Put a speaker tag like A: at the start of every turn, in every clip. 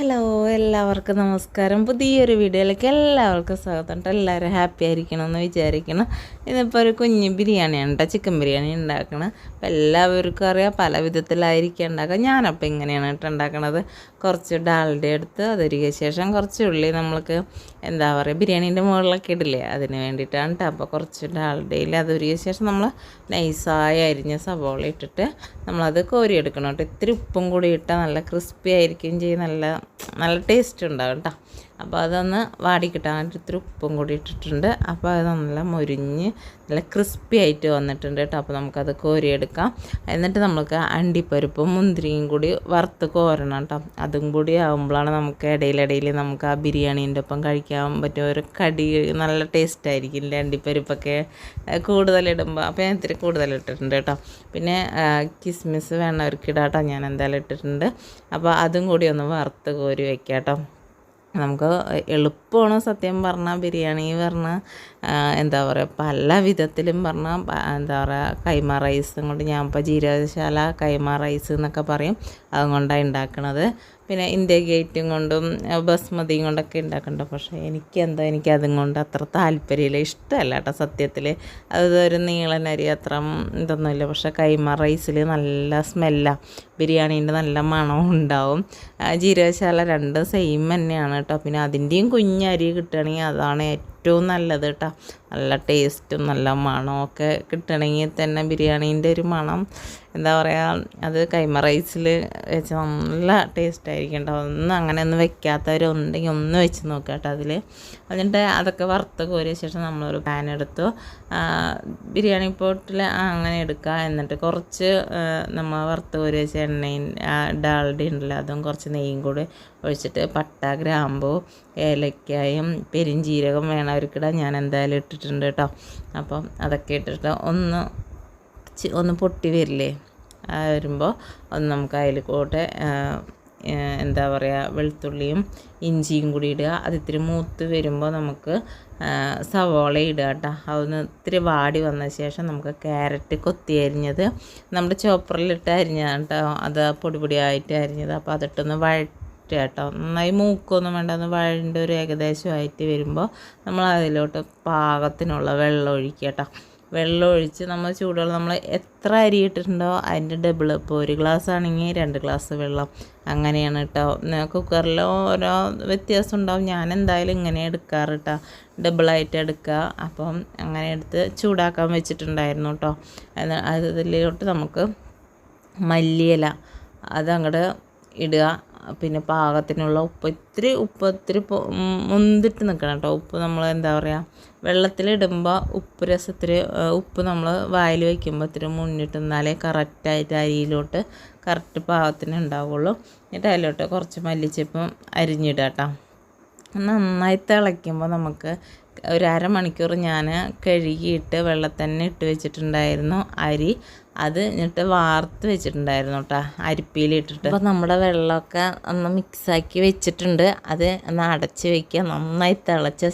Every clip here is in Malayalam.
A: ഹലോ എല്ലാവർക്കും നമസ്കാരം. പുതിയൊരു വീഡിയോയിലേക്ക് എല്ലാവർക്കും സ്വാഗതം കേട്ടോ എല്ലാവരും ഹാപ്പി ആയിരിക്കണം എന്ന് വിചാരിക്കണം. ഇതിപ്പോൾ ഒരു കുഞ്ഞ് ബിരിയാണിയാണ് കേട്ടോ ചിക്കൻ ബിരിയാണി ഉണ്ടാക്കണം. അപ്പം എല്ലാവർക്കും അറിയാം പല വിധത്തിലായിരിക്കും ഉണ്ടാക്കുക. ഞാനപ്പോൾ ഇങ്ങനെയാണ് കേട്ടോ ഉണ്ടാക്കണത്. കുറച്ച് ഡാൽഡ എടുത്ത് അതൊരുക്കിയ ശേഷം കുറച്ച് ഉള്ളി നമ്മൾക്ക് എന്താ പറയുക ബിരിയാണീന്റെ മുകളിലൊക്കെ ഇടില്ലേ അതിന് വേണ്ടിയിട്ടാണ് കേട്ടോ അപ്പോൾ കുറച്ച് ഡാൽഡയിൽ അതൊരുക്കിയ ശേഷം നമ്മൾ നൈസായി അരിഞ്ഞ സവോള ഇട്ടിട്ട് നമ്മളത് കോരിയെടുക്കണം കേട്ടോ ഇത്തിരി ഉപ്പും കൂടി ഇട്ടാൽ നല്ല ക്രിസ്പി ആയിരിക്കും ചെയ്യും നല്ല നല്ല ടേസ്റ്റ് ഉണ്ടാവും കേട്ടോ. അപ്പോൾ അതൊന്ന് വാടി കിട്ടാൻ ഇത്തിരി ഉപ്പും കൂടി ഇട്ടിട്ടുണ്ട്. അപ്പോൾ അത് നല്ല മുരിഞ്ഞ് നല്ല ക്രിസ്പി ആയിട്ട് വന്നിട്ടുണ്ട് കേട്ടോ. അപ്പോൾ നമുക്കത് കോരിയെടുക്കാം. എന്നിട്ട് നമുക്ക് അണ്ടിപ്പരിപ്പും മുന്തിരിയും കൂടി വറുത്ത് കോരണം കേട്ടോ. അതും കൂടി ആകുമ്പോഴാണ് നമുക്ക് ഇടയിലിടയിൽ നമുക്ക് ആ ബിരിയാണീന്റെ ഒപ്പം കഴിക്കാൻ പറ്റിയ ഒരു കടി നല്ല ടേസ്റ്റ് ആയിരിക്കില്ലേ അണ്ടിപ്പരിപ്പൊക്കെ. കൂടുതലിടുമ്പോൾ അപ്പോൾ ഞാൻ ഇത്തിരി കൂടുതൽ ഇട്ടിട്ടുണ്ട് കേട്ടോ. പിന്നെ കിസ്മിസ് വേണവർക്ക് ഇടാം കേട്ടോ. ഞാൻ എന്തായാലും ഇട്ടിട്ടുണ്ട്. അപ്പോൾ അതും കൂടി ഒന്ന് വറുത്ത് കോരി വയ്ക്കാം കേട്ടോ. നമുക്ക് എളുപ്പമാണ് സത്യം പറഞ്ഞാൽ ബിരിയാണി പറഞ്ഞാൽ എന്താ പറയുക പല വിധത്തിലും പറഞ്ഞാൽ എന്താ പറയുക കൈമ റൈസും കൊണ്ട് ഞാൻ ഇപ്പോൾ ജീരകശാല കൈമ റൈസ് എന്നൊക്കെ പറയും. അതുകൊണ്ടാണ് ഉണ്ടാക്കണത്. പിന്നെ ഇന്ത്യ ഗേറ്റും കൊണ്ടും ബസ്മതിയും കൊണ്ടൊക്കെ ഉണ്ടാക്കണ്ട? പക്ഷേ എനിക്ക് എന്താ എനിക്ക് അതും കൊണ്ട് അത്ര താല്പര്യമില്ല. ഇഷ്ടമല്ല കേട്ടോ സത്യത്തിൽ. അതൊരു ഒരു നീളനരി അത്ര ഇതൊന്നുമില്ല. പക്ഷേ കൈമ റൈസിൽ നല്ല സ്മെല്ലാണ് ബിരിയാണീന്റെ നല്ല മണവും ഉണ്ടാവും. ജീരകശാല രണ്ടും സെയിം തന്നെയാണ് കേട്ടോ. പിന്നെ അതിന്റെയും കുഞ്ഞരി കിട്ടുകയാണെങ്കിൽ അതാണ് ഏറ്റവും നല്ലത് കേട്ടോ നല്ല ടേസ്റ്റും നല്ല മണവും ഒക്കെ കിട്ടണമെങ്കിൽ തന്നെ ബിരിയാണീന്റെ ഒരു മണം എന്താ പറയുക അത് കൈമ റൈസിൽ വെച്ച് നല്ല ടേസ്റ്റ് ആയിരിക്കും കേട്ടോ ഒന്നും അങ്ങനെ ഒന്നും വെക്കാത്തവരുണ്ടെങ്കിൽ ഒന്ന് വെച്ച് നോക്കുക കേട്ടോ അതിൽ എന്നിട്ട് അതൊക്കെ വറുത്ത് കോരിയ ശേഷം നമ്മളൊരു പാൻ എടുത്തു. ബിരിയാണി പോട്ടിൽ അങ്ങനെ എടുക്കുക എന്നിട്ട് കുറച്ച് നമ്മൾ വറുത്ത് കോരിയ വെച്ച എണ്ണയും ഡാൾഡി ഉണ്ടല്ലോ അതും കുറച്ച് നെയ്യും കൂടി ഒഴിച്ചിട്ട് പട്ട ഗ്രാമ്പു ഏലക്കായും പെരിഞ്ചീരകം വേണവർക്കിടാൻ ഞാൻ എന്തായാലും ഇട്ടിട്ടുണ്ട് കേട്ടോ. അപ്പം അതൊക്കെ ഇട്ടിട്ട് ഒന്ന് ഒന്ന് പൊട്ടി വരില്ലേ? വരുമ്പോൾ ഒന്ന് നമുക്ക് അതിൽ കൂട്ടെ എന്താ പറയുക വെളുത്തുള്ളിയും ഇഞ്ചിയും കൂടി ഇടുക. അത് ഇത്തിരി മൂത്ത് വരുമ്പോൾ നമുക്ക് സവോള ഇടുക കേട്ടോ. അതൊന്ന് ഇത്തിരി വാടി വന്ന ശേഷം നമുക്ക് ക്യാരറ്റ് കൊത്തി അരിഞ്ഞത് നമ്മുടെ ചോപ്പറിലിട്ട് അരിഞ്ഞതാണ് കേട്ടോ. അത് പൊടി പൊടിയായിട്ട് അരിഞ്ഞത്. അപ്പോൾ അതിട്ടൊന്ന് വഴ കേട്ടോ നന്നായി മൂക്കൊന്നും വേണ്ട ഒന്ന് വഴണ്ട ഒരു ഏകദേശമായിട്ട് വരുമ്പോൾ നമ്മൾ അതിലോട്ട് പാകത്തിനുള്ള വെള്ളം ഒഴിക്കുക കേട്ടോ. വെള്ളം ഒഴിച്ച് നമ്മൾ ചൂടുവെള്ളം നമ്മൾ എത്ര അരി ഇട്ടിട്ടുണ്ടോ അതിന്റെ ഡബിൾ ഇപ്പോൾ ഒരു ഗ്ലാസ് ആണെങ്കിൽ രണ്ട് ഗ്ലാസ് വെള്ളം. അങ്ങനെയാണ് കേട്ടോ. കുക്കറിൽ ഓരോ വ്യത്യാസം ഉണ്ടാവും. ഞാൻ എന്തായാലും ഇങ്ങനെ എടുക്കാറ് കേട്ടോ. ഡബിളായിട്ട് എടുക്കുക. അപ്പം അങ്ങനെ എടുത്ത് ചൂടാക്കാൻ വെച്ചിട്ടുണ്ടായിരുന്നു കേട്ടോ. അതിലോട്ട് നമുക്ക് മല്ലിയില അതങ്ങോട്ട് ഇടുക. പിന്നെ പാകത്തിനുള്ള ഉപ്പ് ഇത്തിരി ഉപ്പ് ഇത്തിരി മുന്തിട്ട് നിൽക്കണം കേട്ടോ. ഉപ്പ് നമ്മൾ എന്താ പറയുക വെള്ളത്തിലിടുമ്പോൾ ഉപ്പ് രസത്തിൽ ഉപ്പ് നമ്മൾ വായിൽ വയ്ക്കുമ്പോൾ ഇത്തിരി മുന്നിട്ട് നിന്നാലേ കറക്റ്റായിട്ട് അരിയിലോട്ട് കറക്റ്റ് പാകത്തിന് ഉണ്ടാവുള്ളൂ. എന്നിട്ട് അതിലോട്ട് കുറച്ച് മല്ലിച്ചപ്പം അരിഞ്ഞിടുക കേട്ടോ. നന്നായി തിളയ്ക്കുമ്പോൾ നമുക്ക് ഒരു അരമണിക്കൂർ ഞാൻ കഴുകിയിട്ട് വെള്ളത്തന്നെ ഇട്ട് വെച്ചിട്ടുണ്ടായിരുന്നു അരി. അത് എന്നിട്ട് വാർത്ത് വെച്ചിട്ടുണ്ടായിരുന്നു കേട്ടോ അരിപ്പിയിലിട്ടിട്ട് അപ്പോൾ നമ്മുടെ വെള്ളമൊക്കെ ഒന്ന് മിക്സാക്കി വെച്ചിട്ടുണ്ട്. അത് ഒന്ന് അടച്ച് വെക്കുക. നന്നായി തിളച്ച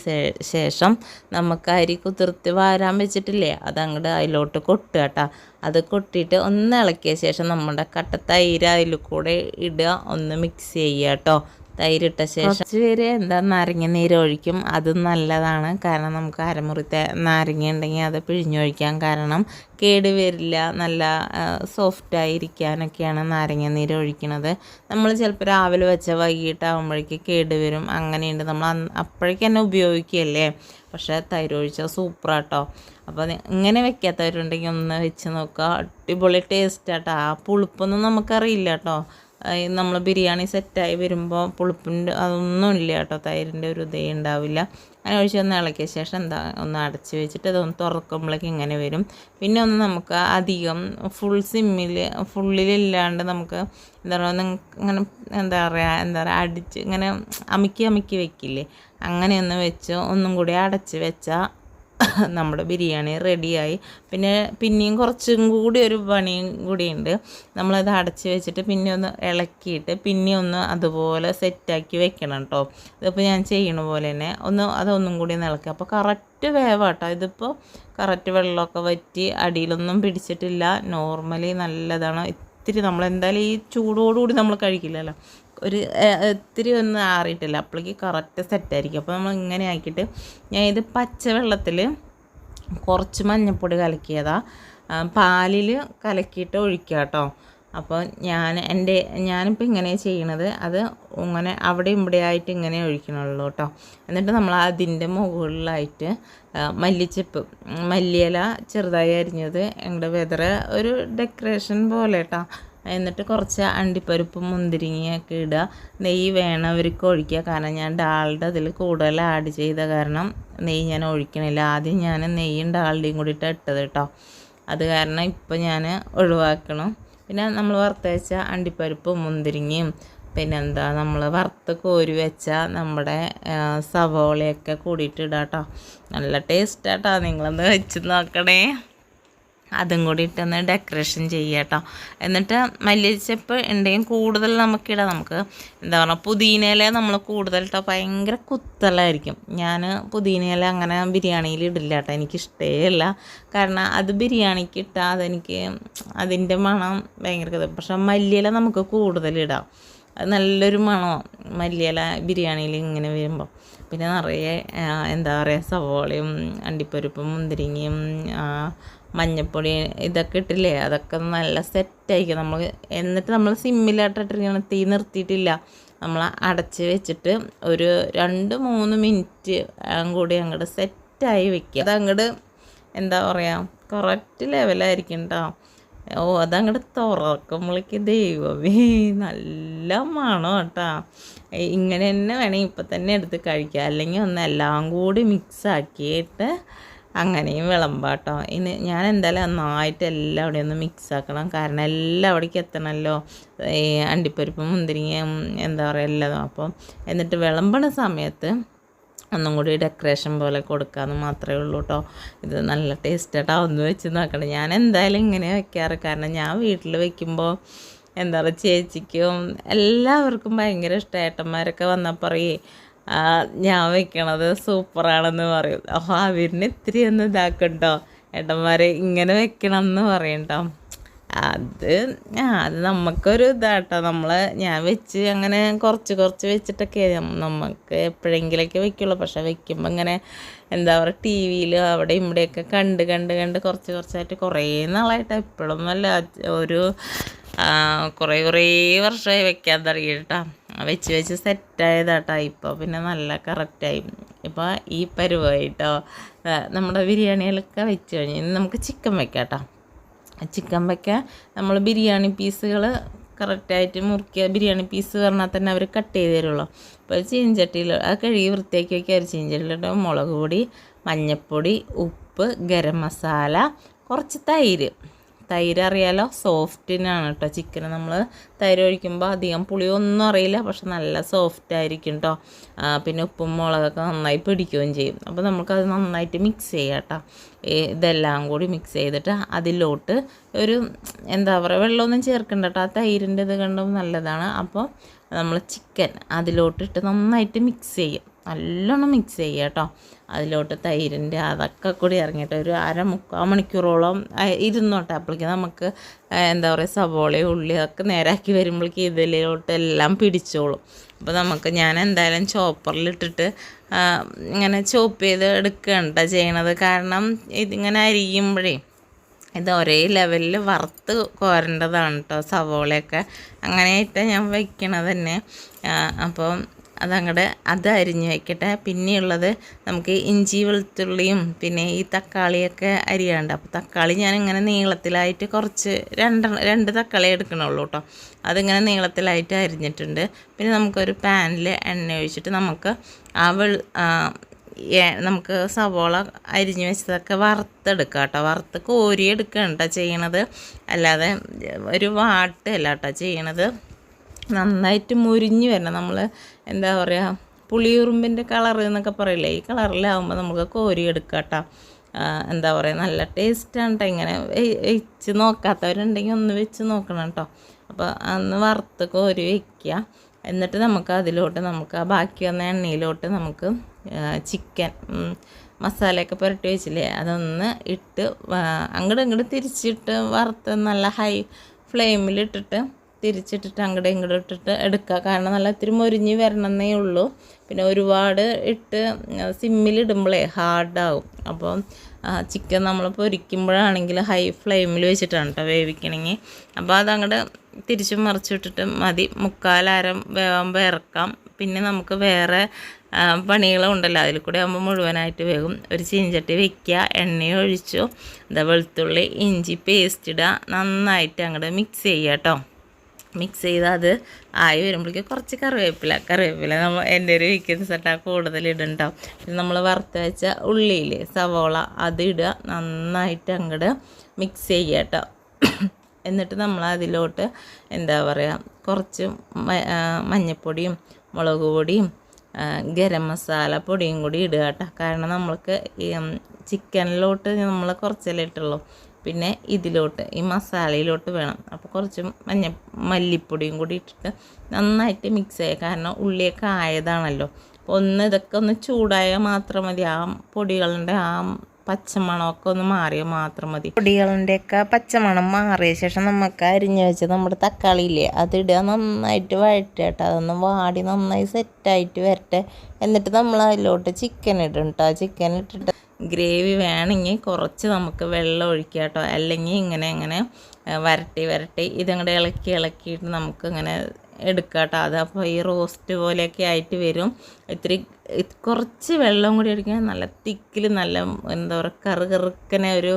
A: ശേഷം നമുക്ക് അരി കുതിർത്ത് വാരാൻ വെച്ചിട്ടില്ലേ അത് അങ്ങോട്ട് അതിലോട്ട് കൊട്ടുക കേട്ടോ അത് കൊട്ടിയിട്ട് ഒന്ന് ഇളക്കിയ ശേഷം നമ്മുടെ കട്ട തൈര് അതിൽ കൂടെ ഇടുക ഒന്ന് മിക്സ് ചെയ്യുക കേട്ടോ തൈരിട്ട ശേഷം കുറച്ച് പേര് എന്താ നാരങ്ങ നീര് ഒഴിക്കും അതും നല്ലതാണ്. കാരണം നമുക്ക് അരമുറി നാരങ്ങ ഉണ്ടെങ്കിൽ അത് പിഴിഞ്ഞൊഴിക്കാൻ കാരണം കേട് വരില്ല. നല്ല സോഫ്റ്റ് ആയിരിക്കാനൊക്കെയാണ് നാരങ്ങ നീര് ഒഴിക്കുന്നത് നമ്മൾ ചിലപ്പോൾ രാവിലെ വെച്ച വൈകിട്ടാകുമ്പോഴേക്ക് കേട് വരും. അങ്ങനെയുണ്ട്. നമ്മൾ അപ്പോഴേക്ക് തന്നെ ഉപയോഗിക്കുകയല്ലേ? പക്ഷേ തൈര് ഒഴിച്ചാൽ സൂപ്പറാട്ടോ. അപ്പോൾ ഇങ്ങനെ വെക്കാത്തവരുണ്ടെങ്കിൽ ഒന്ന് വെച്ച് നോക്കുക. അടിപൊളി ടേസ്റ്റ് ആട്ടോ. ആ പുളിപ്പൊന്നും നമുക്കറിയില്ല കേട്ടോ നമ്മൾ ബിരിയാണി സെറ്റായി വരുമ്പോൾ പുളിപ്പിന്റെ അതൊന്നും ഇല്ല കേട്ടോ തൈരിന്റെ ഒരു ഇതേ ഉണ്ടാവില്ല. അങ്ങനെ ഒഴിച്ച് ഒന്ന് ഇളക്കിയ ശേഷം എന്താ ഒന്ന് അടച്ച് വെച്ചിട്ട് അതൊന്ന് തുറക്കുമ്പോഴേക്ക് ഇങ്ങനെ വരും. പിന്നെ ഒന്ന് നമുക്ക് അധികം ഫുൾ സിമ്മിൽ ഫുള്ളിലില്ലാണ്ട് നമുക്ക് എന്താ പറയുക ഇങ്ങനെ എന്താ പറയുക എന്താ പറയുക അടിച്ച് ഇങ്ങനെ അമുക്കി അമുക്കി വെക്കില്ലേ? അങ്ങനെയൊന്ന് വെച്ച് ഒന്നും കൂടി അടച്ച് വെച്ചാൽ നമ്മുടെ ബിരിയാണി റെഡിയായി. പിന്നെ പിന്നെയും കുറച്ചും കൂടി ഒരു പണിയും കൂടിയുണ്ട്. നമ്മളത് അടച്ച് വെച്ചിട്ട് പിന്നെ ഒന്ന് ഇളക്കിയിട്ട് പിന്നെ ഒന്ന് അതുപോലെ സെറ്റാക്കി വെക്കണം കേട്ടോ ഇതിപ്പോൾ ഞാൻ ചെയ്യണ പോലെ തന്നെ ഒന്ന് അതൊന്നും കൂടി ഒന്ന് ഇളക്കുക. അപ്പോൾ കറക്റ്റ് വേവാട്ടോ. ഇതിപ്പോൾ കറക്റ്റ് വെള്ളമൊക്കെ വറ്റി അടിയിലൊന്നും പിടിച്ചിട്ടില്ല. നോർമലി നല്ലതാണ്. ഇത്തിരി നമ്മൾ എന്തായാലും ഈ ചൂടോടുകൂടി നമ്മൾ കഴിക്കില്ലല്ലോ. ഒരു ഒത്തിരി ഒന്നും ആറിയിട്ടില്ല. അപ്പോഴേക്ക് കറക്റ്റ് സെറ്റായിരിക്കും അപ്പോൾ നമ്മൾ ഇങ്ങനെ ആക്കിയിട്ട് ഞാൻ ഇത് പച്ചവെള്ളത്തിൽ കുറച്ച് മഞ്ഞൾപ്പൊടി കലക്കിയതാ. പാലിൽ കലക്കിയിട്ട് ഒഴിക്കുക കേട്ടോ അപ്പോൾ ഞാൻ എന്റെ ഞാനിപ്പോൾ ഇങ്ങനെ ചെയ്യണത് അത് ഇങ്ങനെ അവിടെ ഇവിടെ ആയിട്ട് ഇങ്ങനെ ഒഴിക്കണുള്ളൂ കേട്ടോ എന്നിട്ട് നമ്മൾ അതിന്റെ മുകളിലായിട്ട് മല്ലിച്ചെപ്പ് മല്ലിയില ചെറുതായി അരിഞ്ഞത് ഞങ്ങളുടെ വെതറ ഒരു ഡെക്കറേഷൻ പോലെ കേട്ടോ എന്നിട്ട് കുറച്ച് അണ്ടിപ്പരിപ്പും മുന്തിരിങ്ങയൊക്കെ ഇടുക. നെയ്യ് വേണവർക്ക് ഒഴിക്കുക കാരണം ഞാൻ ഡാളുടെ അതിൽ കൂടുതൽ ആഡ് ചെയ്ത കാരണം നെയ്യ് ഞാൻ ഒഴിക്കണില്ല. ആദ്യം ഞാൻ നെയ്യും ഡാളുടെയും കൂടിയിട്ട് ഇട്ടത് കേട്ടോ. അത് കാരണം ഇപ്പം ഞാൻ ഒഴിവാക്കണം. പിന്നെ നമ്മൾ വറുത്ത് വെച്ച അണ്ടിപ്പരിപ്പും മുന്തിരിങ്ങയും പിന്നെന്താ നമ്മൾ വറുത്ത് കോരി വെച്ച നമ്മുടെ സവോളയൊക്കെ കൂടിയിട്ട് ഇടാം കേട്ടോ. നല്ല ടേസ്റ്റാട്ടോ നിങ്ങളൊന്ന് വെച്ച് നോക്കണേ. അതും കൂടി ഇട്ടൊന്ന് ഡെക്കറേഷൻ ചെയ്യുക കേട്ടോ. എന്നിട്ട് മല്ലിച്ചപ്പ് ഉണ്ടെങ്കിൽ കൂടുതൽ നമുക്കിടാം നമുക്ക് എന്താ പറയുക പുതിനയില നമ്മൾ കൂടുതൽ ഇട്ടാൽ ഭയങ്കര കുത്തലായിരിക്കും. ഞാൻ പുതിനയില അങ്ങനെ ബിരിയാണിയിൽ ഇടില്ല കേട്ടോ. എനിക്കിഷ്ടമല്ല കാരണം അത് ബിരിയാണിക്ക് ഇട്ടാൽ അതെനിക്ക് അതിന്റെ മണം ഭയങ്കര. പക്ഷെ മല്ലിയില നമുക്ക് കൂടുതലിടാം അത് നല്ലൊരു മണമാണ് മല്ലിയില ബിരിയാണിയിൽ ഇങ്ങനെ വരുമ്പോൾ പിന്നെ നിറയെ എന്താ പറയുക സവോളയും അണ്ടിപ്പരിപ്പും മുന്തിരിങ്ങയും ആ, മഞ്ഞപ്പൊടി ഇതൊക്കെ ഇട്ടില്ലേ? അതൊക്കെ നല്ല സെറ്റായിരിക്കും നമ്മൾ എന്നിട്ട് നമ്മൾ സിമ്മിലായിട്ടിട്ടിരിക്കണം തീ നിർത്തിയിട്ടില്ല. നമ്മൾ അടച്ച് വെച്ചിട്ട് ഒരു രണ്ട് മൂന്ന് മിനിറ്റ് കൂടി അങ്ങോട്ട് സെറ്റായി വെക്കുക. അത് അങ്ങോട്ട് എന്താ പറയുക കറക്റ്റ് ലെവലായിരിക്കും കേട്ടോ ഓ അതങ്ങോട്ട് തുറക്കുമ്പോഴേക്ക് ദൈവമേ നല്ല മണം കേട്ടോ ഇങ്ങനെ തന്നെ വേണമെങ്കിൽ ഇപ്പം തന്നെ എടുത്ത് കഴിക്കുക അല്ലെങ്കിൽ ഒന്ന് എല്ലാം കൂടി മിക്സ് ആക്കിയിട്ട് അങ്ങനെയും വിളമ്പാട്ടോ. ഇനി ഞാൻ എന്തായാലും നന്നായിട്ട് എല്ലാം അവിടെ ഒന്ന് മിക്സ് ആക്കണം. കാരണം എല്ലാം അവിടേക്ക് എത്തണമല്ലോ ഈ അണ്ടിപ്പരിപ്പും മുന്തിരിങ്ങയും എന്താ പറയുക എല്ലാം അപ്പം എന്നിട്ട് വിളമ്പണ സമയത്ത് ഒന്നും കൂടി ഡെക്കറേഷൻ പോലെ കൊടുക്കാമെന്ന് മാത്രമേ ഉള്ളൂ കേട്ടോ ഇത് നല്ല ടേസ്റ്റായിട്ടാണ് ഒന്ന് വെച്ച് നോക്കണം. ഞാൻ എന്തായാലും ഇങ്ങനെ വെക്കാറ്. കാരണം ഞാൻ വീട്ടിൽ വെക്കുമ്പോൾ എന്താ പറയുക ചേച്ചിക്കും എല്ലാവർക്കും ഭയങ്കര ഇഷ്ടം. ഏട്ടന്മാരൊക്കെ വന്നാൽ പറയേ "ആ, ഞാൻ വെക്കണത് സൂപ്പറാണെന്ന് പറയും. അപ്പോൾ അവരിന് ഇത്തിരി ഒന്ന് ഇതാക്കണ്ടോ ഏട്ടന്മാരെ ഇങ്ങനെ വെക്കണം എന്ന് പറയണ്ടോ? അത് ആ അത് നമുക്കൊരു ഇതാട്ടോ. നമ്മൾ ഞാൻ വെച്ച് അങ്ങനെ കുറച്ച് കുറച്ച് വെച്ചിട്ടൊക്കെ നമുക്ക് എപ്പോഴെങ്കിലൊക്കെ വെക്കുള്ളൂ. പക്ഷെ വെക്കുമ്പോൾ ഇങ്ങനെ എന്താ പറയുക ടി വിയിൽ അവിടെ ഇവിടെയൊക്കെ കണ്ട് കണ്ട് കണ്ട് കുറച്ച് കുറച്ചായിട്ട് കുറേ നാളായിട്ട് എപ്പോഴൊന്നുമല്ല ഒരു കുറേ കുറേ വർഷമായി വെക്കാൻ തുടങ്ങിയിട്ടാ. വെച്ച് വെച്ച് സെറ്റായതാട്ടോ ഇപ്പോൾ പിന്നെ നല്ല കറക്റ്റായി ഇപ്പോൾ ഈ പരുവായിട്ടോ നമ്മുടെ ബിരിയാണികളൊക്കെ വെച്ച് കഴിഞ്ഞ് നമുക്ക് ചിക്കൻ വെക്കാം കേട്ടോ ചിക്കൻ വെക്കാൻ നമ്മൾ ബിരിയാണി പീസുകൾ കറക്റ്റായിട്ട് മുറുക്കിയ ബിരിയാണി പീസ് പറഞ്ഞാൽ തന്നെ അവർ കട്ട് ചെയ്ത് തരുള്ളൂ. അപ്പോൾ ചീഞ്ചട്ടിയിൽ അത് കഴുകി വൃത്തിയാക്കി വയ്ക്കുക ഒരു ചീഞ്ചട്ടിയിലിട്ട് മുളക് പൊടി മഞ്ഞൾപ്പൊടി ഉപ്പ് ഗരം മസാല കുറച്ച് തൈര്. തൈര് അറിയാലോ? സോഫ്റ്റിനാണ് കേട്ടോ ചിക്കൻ നമ്മൾ തൈര് ഒഴിക്കുമ്പോൾ അധികം പുളിയൊന്നും അറിയില്ല. പക്ഷെ നല്ല സോഫ്റ്റ് ആയിരിക്കും കേട്ടോ പിന്നെ ഉപ്പും മുളകൊക്കെ നന്നായി പിടിക്കുകയും ചെയ്യും. അപ്പോൾ നമുക്കത് നന്നായിട്ട് മിക്സ് ചെയ്യാം കേട്ടോ ഇതെല്ലാം കൂടി മിക്സ് ചെയ്തിട്ട് അതിലോട്ട് ഒരു എന്താ പറയുക വെള്ളമൊന്നും ചേർക്കണ്ട കേട്ടോ ആ തൈരിന്റെ ഇത് കണ്ടും നല്ലതാണ്. അപ്പോൾ നമ്മൾ ചിക്കൻ അതിലോട്ടിട്ട് നന്നായിട്ട് മിക്സ് ചെയ്യും. നല്ലോണം മിക്സ് ചെയ്യുക കേട്ടോ അതിലോട്ട് തൈരിന്റെ അതൊക്കെ കൂടി ഇറങ്ങിയിട്ട് ഒരു അര മുക്കാൽ മണിക്കൂറോളം ഇരുന്നോട്ടെ അപ്പോഴേക്കും നമുക്ക് എന്താ പറയുക സവോളയും ഉള്ളി ഒക്കെ നേരാക്കി വരുമ്പോഴേക്ക് ഇതിലോട്ട് എല്ലാം പിടിച്ചോളും. അപ്പോൾ നമുക്ക് ഞാൻ എന്തായാലും ചോപ്പറിലിട്ടിട്ട് ഇങ്ങനെ ചോപ്പ് ചെയ്ത് എടുക്കണ്ട ചെയ്യണത്. കാരണം ഇതിങ്ങനെ അരിയുമ്പോഴേ ഇത് ഒരേ ലെവലിൽ വറുത്ത് കോരേണ്ടതാണ് കേട്ടോ സവോളയൊക്കെ. അങ്ങനെയായിട്ടാണ് ഞാൻ വയ്ക്കണത് തന്നെ. ആ, അതങ്ങടെ അത് അരിഞ്ഞ് വയ്ക്കട്ടെ പിന്നെയുള്ളത് നമുക്ക് ഇഞ്ചി വെളുത്തുള്ളിയും പിന്നെ ഈ തക്കാളിയൊക്കെ അരിയാണ്ട്. അപ്പോൾ തക്കാളി ഞാൻ ഇങ്ങനെ നീളത്തിലായിട്ട് കുറച്ച് രണ്ട് രണ്ട് തക്കാളി എടുക്കണുള്ളൂ കേട്ടോ അതിങ്ങനെ നീളത്തിലായിട്ട് അരിഞ്ഞിട്ടുണ്ട്. പിന്നെ നമുക്കൊരു പാനിൽ എണ്ണ ഒഴിച്ചിട്ട് നമുക്ക് ആ വെൾ നമുക്ക് സവോള അരിഞ്ഞ് വെച്ചതൊക്കെ വറുത്തെടുക്കാം കേട്ടോ വറുത്ത് കോരി കേട്ടോ ചെയ്യണത്. അല്ലാതെ ഒരു വാട്ടല്ല കേട്ടോ ചെയ്യണത്. നന്നായിട്ട് മുരിഞ്ഞ് വരണം. നമ്മൾ എന്താ പറയുക പുളിയുറുമ്പിന്റെ കളർ എന്നൊക്കെ പറയില്ലേ? ഈ കളറിലാവുമ്പോൾ നമുക്ക് കോരി എടുക്കാം കേട്ടോ എന്താ പറയുക നല്ല ടേസ്റ്റാണ് കേട്ടോ ഇങ്ങനെ വെച്ച് നോക്കാത്തവരുണ്ടെങ്കിൽ ഒന്ന് വെച്ച് നോക്കണം കേട്ടോ അപ്പോൾ അന്ന് വറുത്ത് കോരി വയ്ക്കുക എന്നിട്ട് നമുക്ക് അതിലോട്ട് നമുക്ക് ആ ബാക്കി വന്ന എണ്ണയിലോട്ട് നമുക്ക് ചിക്കൻ മസാലയൊക്കെ പുരട്ടി വെച്ചില്ലേ? അതൊന്ന് ഇട്ട് അങ്ങോട്ട് ഇങ്ങോട്ട് തിരിച്ചിട്ട് വറുത്ത് നല്ല ഹൈ ഫ്ലെയിമിലിട്ടിട്ട് തിരിച്ചിട്ടിട്ട് അങ്ങോട്ട് ഇങ്ങോട്ട് ഇട്ടിട്ട് എടുക്കുക കാരണം നല്ല ഇത്തിരി മൊരിഞ്ഞ് വരണമെന്നേ ഉള്ളൂ. പിന്നെ ഒരുപാട് ഇട്ട് സിമ്മിലിടുമ്പോഴേ ഹാർഡാവും. അപ്പം ചിക്കൻ നമ്മൾ പൊരിക്കുമ്പോഴാണെങ്കിൽ ഹൈ ഫ്ലെയിമിൽ വെച്ചിട്ടാണ് കേട്ടോ വേവിക്കണമെങ്കിൽ അപ്പോൾ അതങ്ങോട്ട് തിരിച്ചും മറിച്ചിട്ടിട്ട് മതി. മുക്കാലാരം വേവാകുമ്പോൾ ഇറക്കാം പിന്നെ നമുക്ക് വേറെ പണികളുണ്ടല്ലോ അതിൽ കൂടെ ആകുമ്പോൾ മുഴുവനായിട്ട് വേകും ഒരു ചീഞ്ചട്ടി വെക്കുക എണ്ണ ഒഴിച്ചു. എന്താ വെളുത്തുള്ളി ഇഞ്ചി പേസ്റ്റ് ഇടുക നന്നായിട്ട് അങ്ങോട്ട് മിക്സ് ചെയ്യുക കേട്ടോ മിക്സ് ചെയ്ത് അത് ആയി വരുമ്പോഴേക്കും കുറച്ച് കറിവേപ്പില. കറിവേപ്പില നമ്മൾ എന്റെ ഒരു വിൽക്കുന്ന സെറ്റാ കൂടുതൽ ഇടുന്നുണ്ടാവും പിന്നെ നമ്മൾ വറുത്ത് വെച്ച ഉള്ളിയിൽ സവോള അത് ഇടുക. നന്നായിട്ട് അങ്ങോട്ട് മിക്സ് ചെയ്യുക കേട്ടോ എന്നിട്ട് നമ്മൾ അതിലോട്ട് എന്താ പറയുക കുറച്ച് മഞ്ഞൾപ്പൊടിയും മുളക് പൊടിയും ഗരം മസാല പൊടിയും കൂടി ഇടുക കേട്ടോ കാരണം നമ്മൾക്ക് ചിക്കനിലോട്ട് നമ്മൾ കുറച്ചല്ലേ ഇട്ടുള്ളൂ. പിന്നെ ഇതിലോട്ട് ഈ മസാലയിലോട്ട് വേണം. അപ്പോൾ കുറച്ച് മഞ്ഞ മല്ലിപ്പൊടിയും കൂടി ഇട്ടിട്ട് നന്നായിട്ട് മിക്സ് ചെയ്യുക കാരണം ഉള്ളിയൊക്കെ ആയതാണല്ലോ. അപ്പോൾ ഒന്ന് ഇതൊക്കെ ഒന്ന് ചൂടായാൽ മാത്രം മതി. ആ പൊടികളുടെ ആ പച്ചമണമൊക്കെ ഒന്ന് മാറിയാൽ മാത്രം മതി. പൊടികളുടെയൊക്കെ പച്ചമണം മാറിയ ശേഷം നമുക്ക് അരിഞ്ഞു വെച്ച് നമ്മുടെ തക്കാളി ഇല്ലേ അതിടുക നന്നായിട്ട് വഴറ്റേട്ടോ അതൊന്ന് വാടി നന്നായി സെറ്റായിട്ട് വരട്ടെ. എന്നിട്ട് നമ്മൾ അതിലോട്ട് ചിക്കൻ ഇടും കേട്ടോ. ചിക്കൻ ഇട്ടിട്ട് ഗ്രേവി വേണമെങ്കിൽ കുറച്ച് നമുക്ക് വെള്ളം ഒഴിക്കുക കേട്ടോ. അല്ലെങ്കിൽ ഇങ്ങനെ ഇങ്ങനെ വരട്ടി വരട്ടി ഇതങ്ങടെ ഇളക്കി ഇളക്കിയിട്ട് നമുക്ക് ഇങ്ങനെ എടുക്കുക കേട്ടോ. അത് അപ്പോൾ ഈ റോസ്റ്റ് പോലെയൊക്കെ ആയിട്ട് വരും. ഇത്തിരി കുറച്ച് വെള്ളം കൂടി ഒഴിക്കാൻ നല്ല തിക്കിൽ നല്ല എന്താ പറയുക കറു കറുക്കനെ ഒരു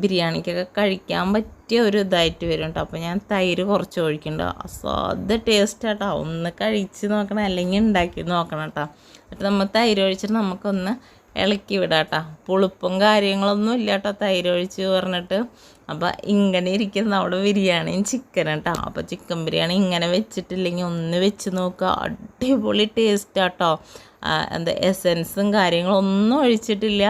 A: ബിരിയാണിക്കൊക്കെ കഴിക്കാൻ പറ്റിയ ഒരു ഇതായിട്ട് വരും കേട്ടോ. അപ്പോൾ ഞാൻ തൈര് കുറച്ച് ഒഴിക്കുന്നുണ്ട്. അസാധ്യ ടേസ്റ്റ് കേട്ടോ. ഒന്ന് കഴിച്ച് നോക്കണം അല്ലെങ്കിൽ ഉണ്ടാക്കി നോക്കണം കേട്ടോ. എന്നിട്ട് നമ്മൾ തൈര് ഒഴിച്ചിട്ട് നമുക്കൊന്ന് ഇളക്കി വിടാട്ടോ. പുളിപ്പും കാര്യങ്ങളൊന്നും ഇല്ല കേട്ടോ തൈര് ഒഴിച്ച് പറഞ്ഞിട്ട്. അപ്പോൾ ഇങ്ങനെ ഇരിക്കുന്ന അവിടെ ബിരിയാണിയും ചിക്കൻ കേട്ടോ അപ്പോൾ ചിക്കൻ ബിരിയാണി ഇങ്ങനെ വെച്ചിട്ടില്ലെങ്കിൽ ഒന്ന് വെച്ച് നോക്കുക അടിപൊളി ടേസ്റ്റ് കേട്ടോ എന്താ എസൻസും കാര്യങ്ങളൊന്നും ഒഴിച്ചിട്ടില്ല.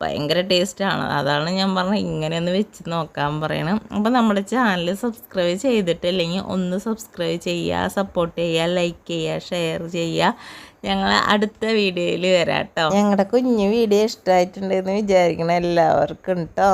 A: ഭയങ്കര ടേസ്റ്റാണ് അതാണ് ഞാൻ പറഞ്ഞത്. ഇങ്ങനെ ഒന്ന് വെച്ച് നോക്കാൻ പറയണം. അപ്പോൾ നമ്മുടെ ചാനൽ സബ്സ്ക്രൈബ് ചെയ്തിട്ടില്ലെങ്കിൽ ഒന്ന് സബ്സ്ക്രൈബ് ചെയ്യുക സപ്പോർട്ട് ചെയ്യുക ലൈക്ക് ചെയ്യുക ഷെയർ ചെയ്യുക. ഞങ്ങൾ അടുത്ത വീഡിയോയിൽ വരാം കേട്ടോ ഞങ്ങളുടെ കുഞ്ഞു വീഡിയോ ഇഷ്ടമായിട്ടുണ്ടെന്ന് വിചാരിക്കണം എല്ലാവർക്കും കേട്ടോ